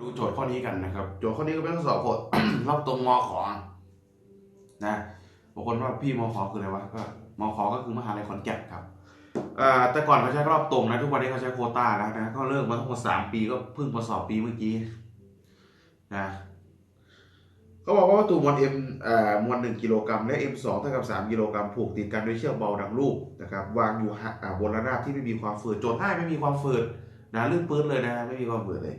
ดูโจทย์ข้อนี้กันนะครับ โจทย์ข้อนี้ก็เป็นข้อสอบกดรอบตรงมขอนะบางคนว่าพี่มขอคืออะไรวะก็มขอก็คือมหาลัยขอนแก่นครับอ่าแต่ก่อนเขาใช้รอบตรงนะทุกวันนี้เขาใช้โควต้าแล้วนะก็เลิกมาทั้งหมดสามปีก็เพิ่งมาสอบปีเมื่อกี้นะเขาบอกว่าวัตถุมวล m อ่ามวลหนึ่งกิโลกรัมและ m สองเท่ากับสามกิโลกรัมผูกติดกันด้วยเชือกเบาดังรูปนะครับวางอยู่ห่าอ่าบนระนาบที่ไม่มีความฝืดโจทย์ง่ายไม่มีความฝืดนะลื่นปื้นเลยนะไม่มีความฝืดเลย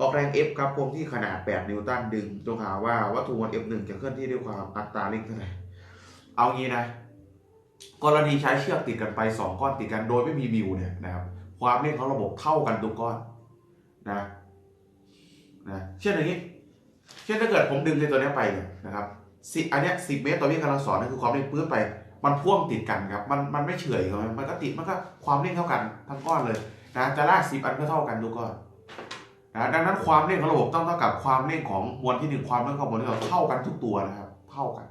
ออกแรง F ครับคงที่ขนาด 8 นิวตันดึงจงหาว่าวัตถุมวล F1 จะเคลื่อนที่ด้วยความอัตราเร่งเท่าไหร่เอางี้นะ กรณีใช้เชือกติดกันไป 2 ก้อนติดกันโดยไม่มีมิวเนี่ยนะครับความเร่งของระบบเท่ากันทุกก้อนนะนะเช่นอย่างนี้ เช่นถ้าเกิดผมดึงในตัวนี้ไปเนี่ยนะครับสิอันเนี้ยสิเมตรต่อวิกำลังสอนนั่นคือความเร่งปื้นไป มันพ่วงติดกันครับ มันมันไม่เฉยครับมันก็ติดมันก็ความเร่งเท่ากันทั้งก้อนเลยนะจะลากสิบอันก็เท่ากันทุกก้อน นะดังนั้นความเร่งของระบบต้องเท่ากับความเร่งของมวลที่หนึ่งความเร่งของมวลที่สองเท่ากันทุกตัวนะครับ เท่ากัน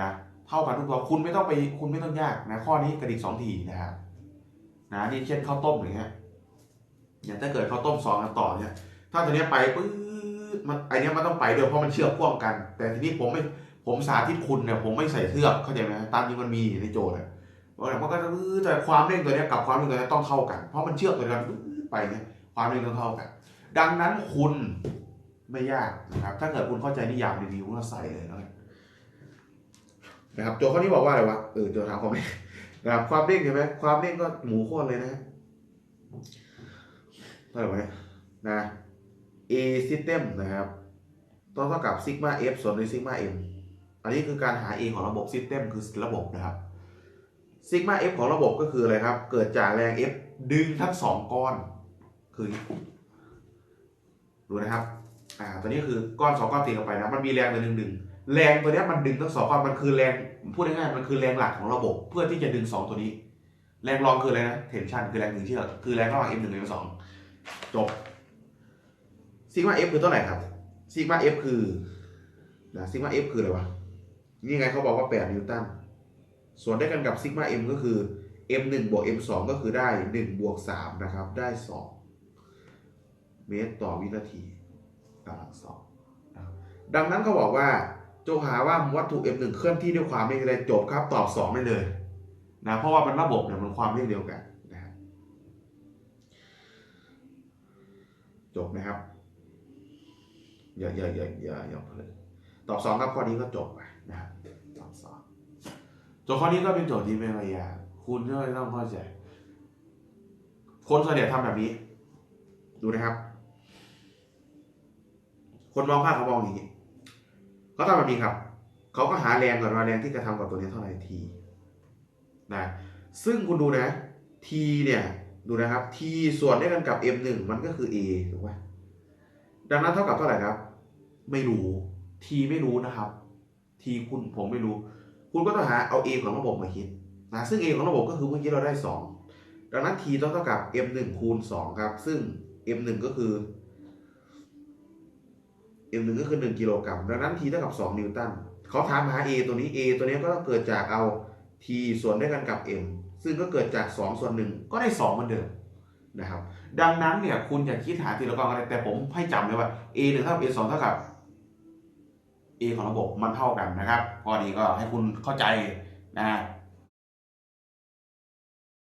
นะเท่ากันทุกตัวคุณไม่ต้องไปคุณไม่ต้องยากนะข้อนี้กระดิกสองทีนะครับนะนี่เช่นข้าวต้มอย่างเงี้ยอย่างถ้าเกิดข้าวต้มสองกันต่อเนี่ยถ้าตัวเนี้ยไปปื๊ดมันไอเนี้ยมันต้องไปด้วยเพราะมันเชื่อกพ่วงกัน แต่ทีนี้ผมไม่ผมสาธิตคุณเนี่ยผมไม่ใส่เชือกเข้าใจไหมตามที่มันมีในโจทย์อะว่ามันก็จะปื๊ดแต่ความเร่งตัวเนี้ยกับความเร่งตัวเนี้ยต้องเท่ากัน เพราะมันเชื่อกตัวเดียวกันไปเนี่ยความเร่งต้องเท่ากัน ดังนั้นคุณไม่ยากนะครับ ถ้าเกิดคุณเข้าใจนิยามดีๆคุณก็ใส่เลยแล้วกันะครับโจทย์ข้อนี้บอกว่าอะไรวะเออโจทย์ถามความเร่งนะครับความเร่งเห็นไหมความเร่งก็หมูโคตรเลยนะเท่าไหร่วะเนี่ยนะ A system นะครับต้องเท่ากับซิกมา F ส่วนด้วยซิกมา M อันนี้คือการหา A ของระบบ system คือระบบนะครับซิกมา F ของระบบก็คืออะไรครับ เกิดจากแรง F ดึงทั้งสองก้อน คือ ดูนะครับอ่าตัวนี้คือก้อนสองก้อนติดกันไปนะมันมีแรงตัวหนึ่งดึงแรงตัวนี้มันดึงทั้งสองก้อนมันคือแรงพูดง่ายๆมันคือแรงหลักของระบบ เพื่อที่จะดึงสองตัวนี้ แรงรองคืออะไรนะเทนชันคือแรงดึงเชือกคือแรงระหว่าง M1 กับ M2 จบซิกมา F คือเท่าไหร่ครับซิกมา F คือนะซิกมา F คืออะไรวะนี่ไงเขาบอกว่า 8 นิวตันส่วนได้กันกับซิกมา M ก็คือ M1 บวก M2 ก็คือได้ 1 บวก 3 นะครับ ได้ 2 เมตรต่อวินาทีกำลังสองดังนั้นเขาบอกว่าจงหาว่าวัตถุ M1 เคลื่อนที่ด้วยความเร่งใดจบครับตอบ 2 ได้เลยนะเพราะว่ามันระบบเนี่ยมันความเร่งเดียวกันนะครับจบนะครับอย่าอย่าอย่าอย่าอย่าเพลินตอบสองครับข้อนี้ก็จบไปนะครับตอบสองโจทย์ข้อนี้ก็เป็นโจทย์ที่ไม่ค่อยยากคุณก็ต้องเข้าใจคนส่วนใหญ่ทำแบบนี้ ดูนะครับ คนมองภาพเขามองอย่างนี้เขาทำแบบนี้ครับ เขาก็หาแรงก่อนว่าแรงที่กระทำกับตัวนี้เท่าไหร่ทีนะซึ่งคุณดูนะ t เนี่ยดูนะครับ t ส่วนได้กันกับ m 1มันก็คือ a ถูกไหมดังนั้นเท่ากับเท่าไหร่ครับ ไม่รู้ t ไม่รู้นะครับ t คุณผมไม่รู้ คุณก็ต้องหาเอา a ของระบบมาคิดนะซึ่ง a ของระบบก็คือเมื่อกี้เราได้ 2 ดังนั้น t ต้องเท่ากับ m 1คูณ2ครับ ซึ่ง m 1ก็คือ m 1ก็คือ 1 กิโลกรัมดังนั้น t เท่ากับ 2 นิวตันเขาถามหา a ตัวนี้ a ตัวนี้ก็ต้องเกิดจากเอา t ส่วนได้กันกับ m ซึ่งก็เกิดจาก 2 ส่วน 1 ก็ได้ 2 เหมือนเดิมนะครับ ดังนั้นเนี่ยคุณจะคิดหาทีละกอนอะไรแต่ผมให้จำเลยว่า a 1เท่ากับ a 2เท่ากับ a ของระบบมันเท่ากันนะครับข้อนี้ก็ให้คุณเข้าใจนะ